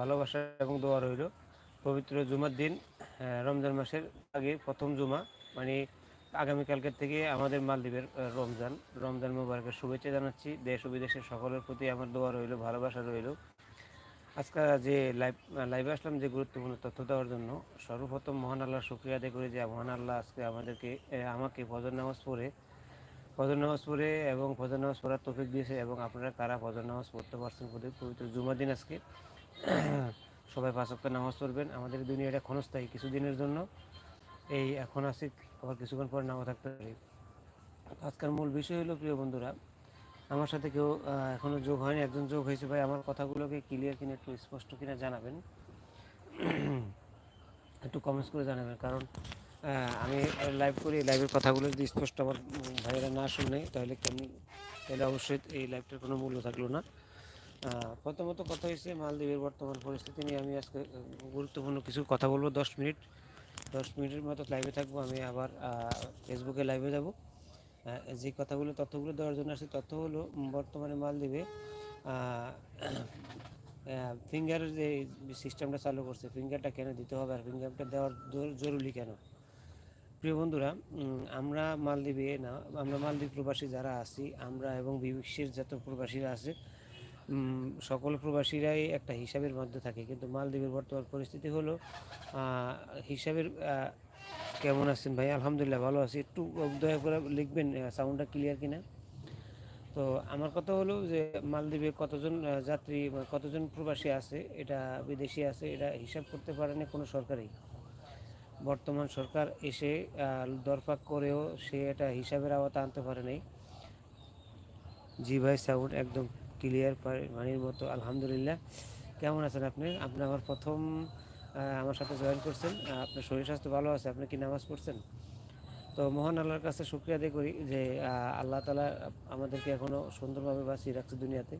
ভালোবাসা এবং দোয়া রইল। পবিত্র জুমার দিন রমজান মাসের আগে প্রথম জুমা মানে আগামীকালকের থেকে আমাদের মালদ্বীপের রমজান রমজান মুবারকের শুভেচ্ছা জানাচ্ছি। দেশ ও বিদেশের সকলের প্রতি আমার দোয়া রইল, ভালোবাসা রইল। আজকে যে লাইভ লাইভে আসলাম যে গুরুত্বপূর্ণ তথ্য দেওয়ার জন্য, সর্বপ্রথম মহান আল্লাহ শুক্রিয়া আদায় করি যে মহান আল্লাহ আজকে আমাদেরকে আমাকে ফজর নামাজ পড়ে, ফজর নামাজ পড়ে এবং ফজর নামাজ পড়ার তৌফিক দিয়েছে এবং আপনারা কারা ফজর নামাজ পড়তে পারছেন পবিত্র জুমার দিন আজকে সবাই পাঁচ ওয়াক্ত নামাজ পড়বেন। আমাদের দুনিয়াটা ক্ষণস্থায়ী কিছুদিনের জন্য। এই এখন আসি আবার কিছুক্ষণ পর নাও থাকতে পারি আজকের মূল বিষয় হলো প্রিয় বন্ধুরা আমার সাথে কেউ আহ, এখনও যোগ হয়নি একজন যোগ হয়েছে ভাই। আমার কথাগুলোকে ক্লিয়ার কিনা একটু স্পষ্ট কিনা জানাবেন। একটু কমেন্টস করে জানাবেন। কারণ আমি লাইভ করি লাইভের কথাগুলো যদি স্পষ্ট আমার ভাইয়েরা না শুনে তাহলে কেমনি তাহলে অবশ্যই এই লাইভটার কোনো মূল্য থাকল না। প্রথমত কথা হয়েছে মালদ্বীপের বর্তমান পরিস্থিতি নিয়ে আমি আজকে গুরুত্বপূর্ণ কিছু কথা বলব। দশ মিনিট, দশ মিনিটের মতো লাইভে থাকব, আমি আবার ফেসবুকে লাইভে যাব। যে কথাগুলো, তথ্যগুলো দেওয়ার জন্য আসছে, তথ্য হলো বর্তমানে মালদ্বীপে ফিঙ্গার যে সিস্টেমটা চালু করছে ফিঙ্গারটা কেন দিতে হবে আর ফিঙ্গারটা দেওয়ার জরু- জরুরি কেন? প্রিয় বন্ধুরা আমরা মালদ্বীপে না, আমরা মালদ্বীপ প্রবাসী যারা আছি, আমরা এবং বিশ্বের যত প্রবাসীরা আছে সকল প্রবাসীরাই একটা হিসাবের মধ্যে থাকে। কিন্তু মালদ্বীপের বর্তমান পরিস্থিতি হলো হিসাবের কেমন আছেন ভাই? আলহামদুলিল্লাহ, ভালো আছি। একটু দয়া করে লিখবেন সাউন্ডটা ক্লিয়ার কিনা? তো আমার কথা হলো যে, মালদ্বীপে কতজন যাত্রী কতজন প্রবাসী আছে, এটা বিদেশি আছে, এটা হিসাব করতে পারে না কোনো সরকারই। বর্তমান সরকার এসে দরফাক করেও সে এটা হিসাবের আওতা আনতে পারে নাই। জি ভাই সাউন্ড একদম। ক্লিয়ার পানির মতো, আলহামদুলিল্লাহ। কেমন আছেন আপনি? আপনি আমার প্রথম আমার সাথে জয়েন করছেন। আপনার শরীর স্বাস্থ্য ভালো আছে, আপনি কি নামাজ পড়ছেন? তো মহান আল্লাহর কাছে শুক্রিয়া আদায় করি যে আল্লাহ তালা আমাদেরকে এখনও সুন্দরভাবে বাঁচিয়ে রাখছে দুনিয়াতে।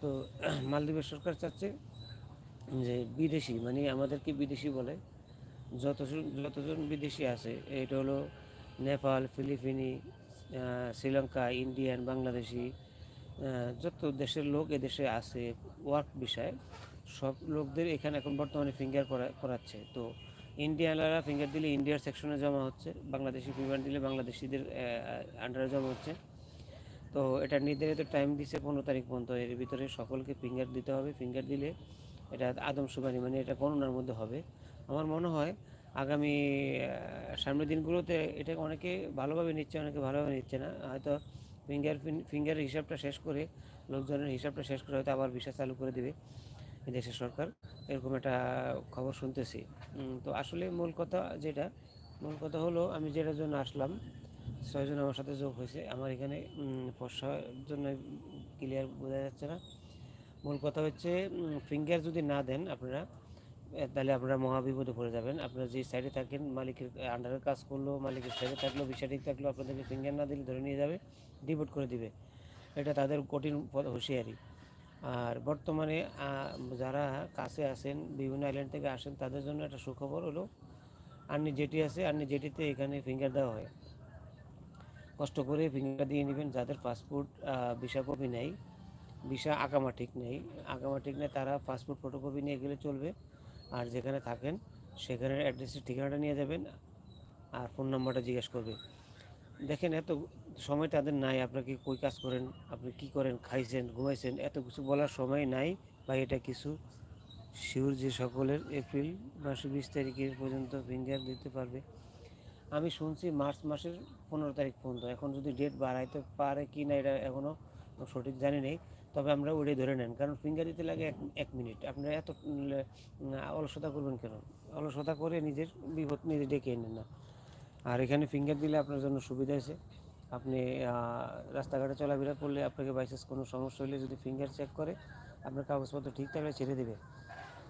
তো মালদ্বীপের সরকার চাচ্ছে যে, বিদেশি মানে আমাদেরকে বিদেশি বলে, যতজন যতজন বিদেশি আছে, এটা হলো নেপাল, ফিলিপিনি শ্রীলঙ্কা, ইন্ডিয়ান, বাংলাদেশি যত দেশের লোক এদেশে আছে ওয়ার্ক বিষয়ে, সব লোকদের এখানে এখন বর্তমানে ফিঙ্গার করা, করাচ্ছে। তো ইন্ডিয়ানরা ফিঙ্গার দিলে ইন্ডিয়ার সেকশনে জমা হচ্ছে, বাংলাদেশি ফিঙ্গার দিলে বাংলাদেশিদের আন্ডারে জমা হচ্ছে। তো এটা নির্ধারিত টাইম দিছে পনেরো তারিখ পর্যন্ত, এর ভিতরে সকলকে ফিঙ্গার দিতে হবে। ফিঙ্গার দিলে এটা আদম সুবানি মানে এটা গণনার মধ্যে হবে। আমার মনে হয় আগামী সামনের দিনগুলোতে এটা অনেকে ভালোভাবে নিচ্ছে, অনেকে ভালোভাবে নিচ্ছে না। হয়তো ফিঙ্গার ফিঙ্গারের হিসাবটা শেষ করে, লোকজনের হিসাবটা শেষ করে হয়তো আবার ভিসা চালু করে দেবে দেশের সরকার। এরকম একটা খবর শুনতেছি। তো আসলে মূল কথা যেটা, মূল কথা হলো আমি যেটার জন্য আসলাম ছয়জন আমার সাথে যোগ হয়েছে। আমার এখানে ফসার জন্য ক্লিয়ার বোঝা যাচ্ছে না। মূল কথা হচ্ছে ফিঙ্গার যদি না দেন আপনারা তাহলে আপনারা মহাবিপদে পড়ে যাবেন। আপনারা যে সাইডে থাকেন, মালিকের আন্ডারে কাজ করল, মালিকের সাইডে থাকল বিষয়টিক থাকল, আপনাদেরকে ফিঙ্গার না দিলে ধরে নিয়ে যাবে। ডিপোর্ট করে দিবে। এটা তাদের কঠিন হুঁশিয়ারি। আর বর্তমানে যারা কাছে আসেন বিভিন্ন আইল্যান্ড থেকে আসেন, তাদের জন্য একটা সুখবর হলো আর্নি জেটি আছে আর্নি জেটিতে এখানে ফিঙ্গার দেওয়া হয়। কষ্ট করে ফিঙ্গার দিয়ে নেবেন, যাদের পাসপোর্ট ভিসা কপি নেই ভিসা আকামা ঠিক নেই আকামা ঠিক নেই, তারা পাসপোর্ট ফটোকপি নিয়ে গেলে চলবে। আর যেখানে থাকেন সেখানে অ্যাড্রেসের ঠিকানাটা নিয়ে যাবেন, আর ফোন নাম্বারটা জিজ্ঞেস করবে। দেখেন এত সময় তাদের নাই আপনাকে কই কাজ করেন, আপনি কি করেন, খাইছেন, ঘুমাইছেন, এত কিছু বলার সময় নাই। বা এটা কিছু শিওর যে সকলের এপ্রিল মাসে বিশ তারিখের পর্যন্ত ফিঙ্গার দিতে পারবে। আমি শুনছি মার্চ মাসের পনেরো তারিখ পর্যন্ত, এখন যদি ডেট বাড়াইতে পারে কি না এটা এখনও সঠিক জানি নেই, তবে আমরা ওটাই ধরে নেন, কারণ ফিঙ্গার দিতে লাগে এক এক মিনিট আপনারা এত অলসতা করবেন কেন? অলসতা করে নিজের বিপদ নিজে ডেকে নেন না। আর এখানে ফিঙ্গার দিলে আপনার জন্য সুবিধা আছে আপনি রাস্তাঘাটে চলাফেরা করলে আপনাকে বাইচান্স কোনো সমস্যা হলে যদি ফিঙ্গার চেক করে, আপনার কাগজপত্র ঠিক থাকলে ছেড়ে দেবে।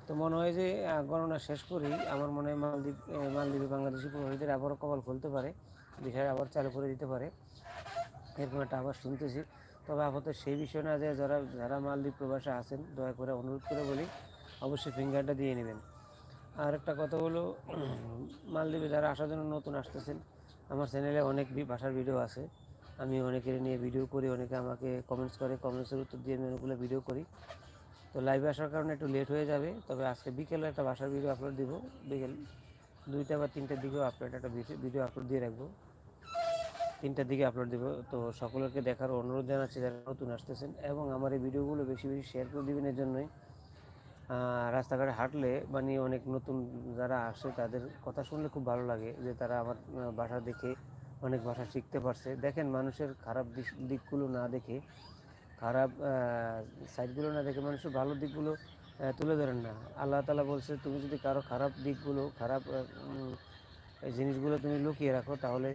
তো মনে হয় যে গণনা শেষ করেই আমার মনে হয় মালদ্বীপ মালদ্বীপে বাংলাদেশি প্রবাসীদের আবারও কপাল খুলতে পারে, বিষয় আবার চালু করে দিতে পারে। এরকম একটা আবার শুনতেছি। তবে আপাতত সেই বিষয় না যে, যারা যারা মালদ্বীপ প্রবাসে আছেন, দয়া করে অনুরোধ করে বলি, অবশ্যই ফিঙ্গারটা দিয়ে নেবেন। আর একটা কথা হলো, মালদ্বীপে যারা আসার জন্য নতুন আসতেছেন আমার চ্যানেলে অনেক ভাষার ভিডিও আছে। আমি অনেকের নিয়ে ভিডিও করি, অনেকে আমাকে কমেন্টস করে কমেন্টসের উত্তর দিয়ে আমি অনেকগুলো ভিডিও করি। তো লাইভে আসার কারণে একটু লেট হয়ে যাবে, তবে আজকে বিকেলে একটা বাসার ভিডিও আপলোড দিব। বিকেল দুইটা বা তিনটার দিকেও আপলোড একটা ভিডিও আপলোড দিয়ে রাখব। তিনটার দিকে আপলোড দেবো। তো সকলকে দেখার অনুরোধ জানাচ্ছি যারা নতুন আসতেছেন এবং আমার এই ভিডিওগুলো বেশি বেশি শেয়ার করে দিবেন এর জন্যই। রাস্তাঘাটে হাঁটলে মানে অনেক নতুন যারা আসে তাদের কথা শুনলে খুব ভালো লাগে যে তারা আমার ভাষা দেখে অনেক ভাষা শিখতে পারছে। দেখেন মানুষের খারাপ দিক দিকগুলো না দেখে, খারাপ সাইডগুলো না দেখে মানুষের ভালো দিকগুলো তুলে ধরেন না। আল্লাহ তালা বলছে, তুমি যদি কারও খারাপ দিকগুলো, খারাপ জিনিসগুলো তুমি লুকিয়ে রাখো, তাহলে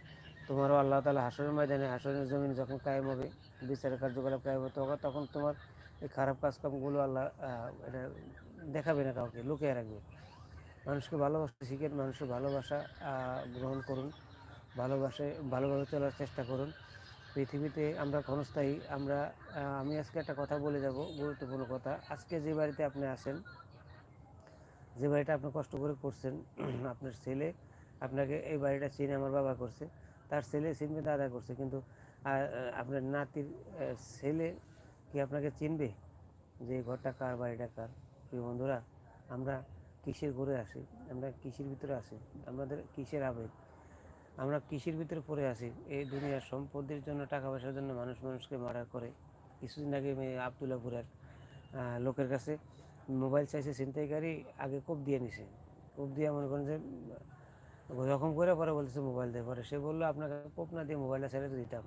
তোমারও আল্লাহ তালা হাসরের ময়দানে, হাসরের জমিন যখন কায়েম হবে, বিচারের কার্যকলাপ কায়েম হবে, তখন তখন তোমার এই খারাপ কাজকর্মগুলো আল্লাহ এটা দেখাবে না কাউকে, লুকিয়ে রাখবে। মানুষকে ভালোবাসতে শিখেন, মানুষের ভালোবাসা গ্রহণ করুন, ভালোবাসে, ভালোভাবে চলার চেষ্টা করুন। পৃথিবীতে আমরা ক্ষণস্থায়ী, আমরা আমি আজকে একটা কথা বলে যাব, গুরুত্বপূর্ণ কথা। আজকে যে বাড়িতে আপনি আসেন যে বাড়িটা আপনি কষ্ট করে করছেন, আপনার ছেলে আপনাকে এই বাড়িটা চিনে আমার বাবা করছে, তার ছেলে চিনবে, দাদা করছে, কিন্তু আপনার নাতির ছেলে কি আপনাকে চিনবে যে ঘরটা কার, বাড়িটা কার? প্রিয় বন্ধুরা, আমরা কিসের ঘরে আসি আমরা কিসের ভিতরে আসি আমাদের কিসের আবেগ? আমরা কৃষির ভিতরে পড়ে আসি এই দুনিয়ার সম্পদের জন্য, টাকা পয়সার জন্য মানুষ মানুষকে মারা করে। কিছুদিন আগে আবদুল্লাপুরের লোকের কাছে মোবাইল চাইছে ছিনতাইকারী আগে কোপ দিয়ে নিছে। কোপ দিয়ে মনে করেন যে, জখম করে পরে বলতেছে মোবাইল দিয়ে। পরে সে বলল, আপনাকে কোপ না দিয়ে মোবাইলটা ছেড়ে তো দিতাম।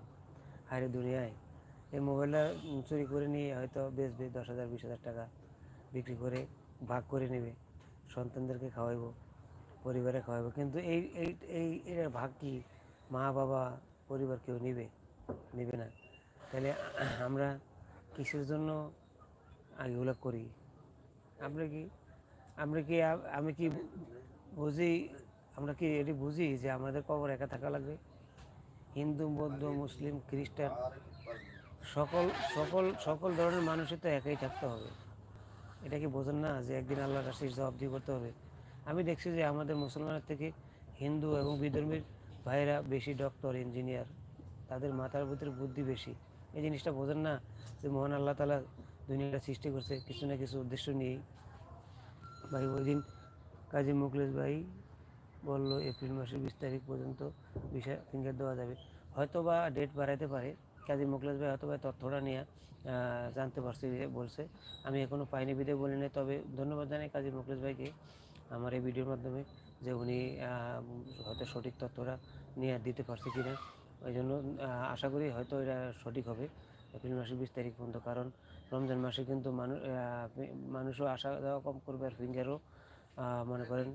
হায়রে দুনিয়ায়। এই মোবাইলটা চুরি করে নিয়ে হয়তো বেচবে দশ হাজার, বিশ হাজার টাকা। বিক্রি করে ভাগ করে নেবে, সন্তানদেরকে খাওয়াইবো, পরিবারে খাওয়াবো কিন্তু এই এই এই, এর ভাগ কি মা, বাবা, পরিবার কেউ নিবে? নিবে না। তাহলে আমরা কিসের জন্য এগুলো করি? আমরা কি আমরা কি, আমি কি বুঝি, আমরা কি এটি বুঝি যে আমাদের কবর একা থাকা লাগবে? হিন্দু, বৌদ্ধ, মুসলিম, খ্রিস্টান, সকল সকল সকল ধরনের মানুষের তো একাই থাকতে হবে। এটা কি বোঝেন না যে একদিন আল্লাহর কাছে জবাবদি করতে হবে? আমি দেখছি যে আমাদের মুসলমানের থেকে হিন্দু এবং বিধর্মীর ভাইয়েরা বেশি ডক্টর ইঞ্জিনিয়ার তাদের মাথার ভিতরে বুদ্ধি বেশি। এই জিনিসটা বোঝেন না যে মহান আল্লাহ তালা দুনিয়াটা সৃষ্টি করছে, কিছু না কিছু উদ্দেশ্য নিয়েই। ভাই, ওই দিন কাজী মুখলেশ ভাই বলল, এপ্রিল মাসের বিশ তারিখ পর্যন্ত বিষয় ফিঙ্গার দেওয়া যাবে। হয়তো বা ডেট বাড়াইতে পারে কাজী মুখলেশ ভাই হয়তো বা তথ্যটা নিয়ে জানতে পারছি বলছে। আমি এখনও পাইনি বিদে বলি নাই, তবে ধন্যবাদ জানাই কাজী মুখলেশ ভাইকে আমার এই ভিডিওর মাধ্যমে যে উনি হয়তো সঠিক তথ্যটা নিয়ে দিতে পারছে কিনা। ওই জন্য আশা করি হয়তো এটা সঠিক হবে। এপ্রিল মাসের বিশ তারিখ পর্যন্ত, কারণ রমজান মাসে কিন্তু মানুষ মানুষও আসা যাওয়া কম করবে আর ফিঙ্গারও মনে করেন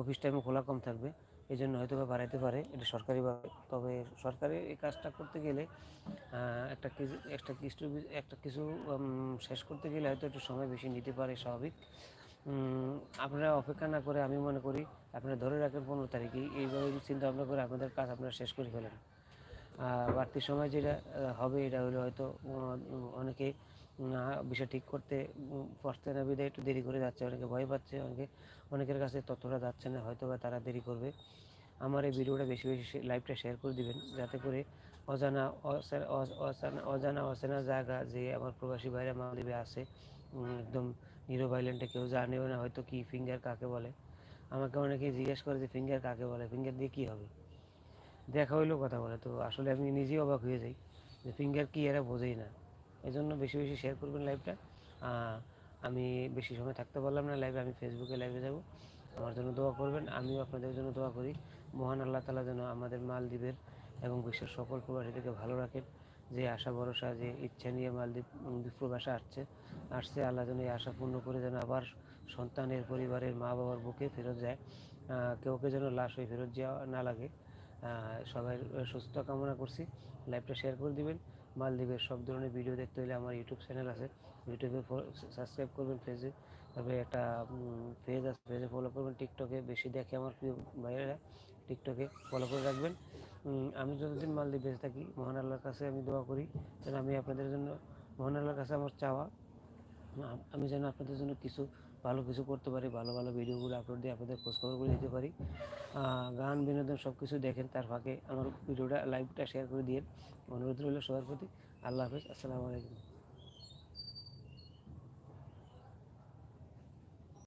অফিস টাইমও খোলা কম থাকবে। এই জন্য হয়তো বা বাড়াইতে পারে, এটা সরকারিভাবে তবে সরকারি এই কাজটা করতে গেলে একটা কিছু একটা কিছু একটা কিছু শেষ করতে গেলে হয়তো একটু সময় বেশি নিতে পারে স্বাভাবিক। আপনারা অপেক্ষা না করে আমি মনে করি আপনারা ধরে রাখেন পনেরো তারিখে, এইভাবে চিন্তা ভাবনা করে আপনাদের কাজ আপনারা শেষ করে ফেলেন। আর বাড়তি সময় যেটা হবে এটা হলো হয়তো অনেকে বিষয় ঠিক করতে পারছে না বিধায় একটু দেরি করে যাচ্ছে, অনেকে ভয় পাচ্ছে, অনেকে, অনেকের কাছে তথ্যটা যাচ্ছে না হয়তো বা তারা দেরি করবে। আমার এই ভিডিওটা বেশি বেশি লাইভটা শেয়ার করে দিবেন, যাতে করে অজানা অজানা অচেনা জায়গা যে আমার প্রবাসী ভাইরা মালদ্বীপে আছে একদম নিরো আইল্যান্ডে কেউ জানেও না হয়তো কি ফিঙ্গার কাকে বলে। আমাকে অনেকে জিজ্ঞেস করে যে ফিঙ্গার কাকে বলে ফিঙ্গার দিয়ে কী হবে? দেখা হইলেও কথা বলে। তো আসলে আমি নিজেই অবাক হয়ে যাই যে ফিঙ্গার কি এরা বোঝেই না। এই জন্য বেশি বেশি শেয়ার করবেন লাইভটা আমি বেশি সময় থাকতে পারলাম না লাইভে আমি ফেসবুকে লাইভে যাব। আমার জন্য দোয়া করবেন, আমিও আপনাদের জন্য দোয়া করি। মহান আল্লাহ তালা যেন আমাদের মালদ্বীপের এবং বিশ্বের সকল প্রবাসীদেরকে ভালো রাখেন। যে আশা, ভরসা, যে ইচ্ছা নিয়ে মালদ্বীপ প্রবাসে আসছে আসছে, আল্লাহ যেন এই আশা পূর্ণ করে যেন আবার সন্তানের, পরিবারের মা বাবার বুকে ফেরত যায়। কেউকে যেন লাশ হয়ে ফেরত যাওয়া না লাগে। সবাই সুস্থ কামনা করছি। লাইভটা শেয়ার করে দিবেন। মালদ্বীপের সব ধরনের ভিডিও দেখতে হলে আমার ইউটিউব চ্যানেল আছে। ইউটিউবে সাবস্ক্রাইব করবেন পেজে তবে একটা পেজ আছে পেজে ফলো করবেন টিকটকে বেশি দেখে আমার প্রিয় ভাইয়েরা টিকটকে ফলো করে রাখবেন। আমি যতদিন মালদ্বীপ বেঁচে থাকি, মহান আল্লাহর কাছে আমি দোয়া করি যেন আমি আপনাদের জন্য, মহান আল্লাহর কাছে আমার চাওয়া আমি যেন আপনাদের জন্য কিছু ভালো কিছু করতে পারি, ভালো ভালো ভিডিওগুলো আপলোড দিয়ে আপনাদের খোঁজখবরগুলো দিতে পারি। গান, বিনোদন সব কিছু দেখেন তার ফাঁকে আমার ভিডিওটা লাইভটা শেয়ার করে দিয়ে অনুরোধ রইল সবার প্রতি। আল্লাহ হাফেজ, আসসালামু আলাইকুম।